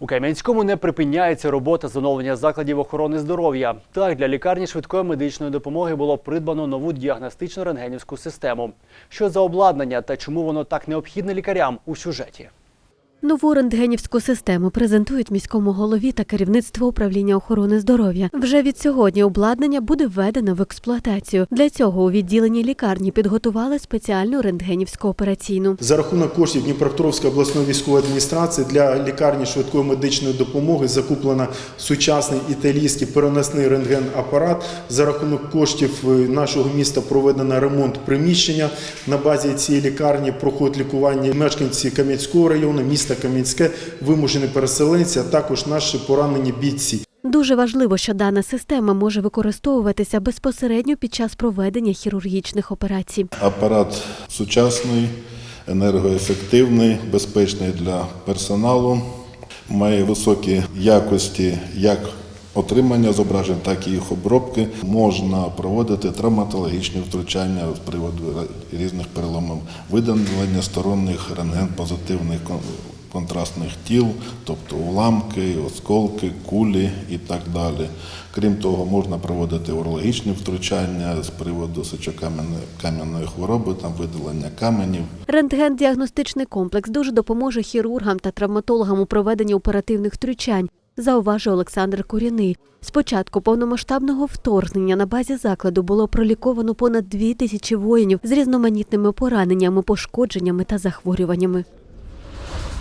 У Кам'янському не припиняється робота з оновлення закладів охорони здоров'я. Так, для лікарні швидкої медичної допомоги було придбано нову діагностично рентгенівську систему. Що за обладнання та чому воно так необхідне лікарям у сюжеті? Нову рентгенівську систему презентують міському голові та керівництву управління охорони здоров'я. Вже від сьогодні обладнання буде введено в експлуатацію. Для цього у відділенні лікарні підготували спеціальну рентгенівську операційну. За рахунок коштів Дніпропетровської обласної військової адміністрації для лікарні швидкої медичної допомоги закуплено сучасний італійський переносний рентген-апарат. За рахунок коштів е, нашого міста проведено ремонт приміщення. На базі цієї лікарні проходять лікування мешканці Кам'янського району, міста Кам'янське, вимушені переселенці, а також наші поранені бійці. Дуже важливо, що дана система може використовуватися безпосередньо під час проведення хірургічних операцій. Апарат сучасний, енергоефективний, безпечний для персоналу, має високі якості як отримання зображень, так і їх обробки. Можна проводити травматологічні втручання з приводу різних переломів, видалення сторонніх рентген-позитивних кон- контрастних тіл, тобто уламки, осколки, кулі і так далі. Крім того, можна проводити урологічні втручання з приводу сечокам'яної хвороби, там видалення каменів. Рентген-діагностичний комплекс дуже допоможе хірургам та травматологам у проведенні оперативних втручань, зауважив Олександр Куріний. З початку повномасштабного вторгнення на базі закладу було проліковано понад дві тисячі воїнів з різноманітними пораненнями, пошкодженнями та захворюваннями.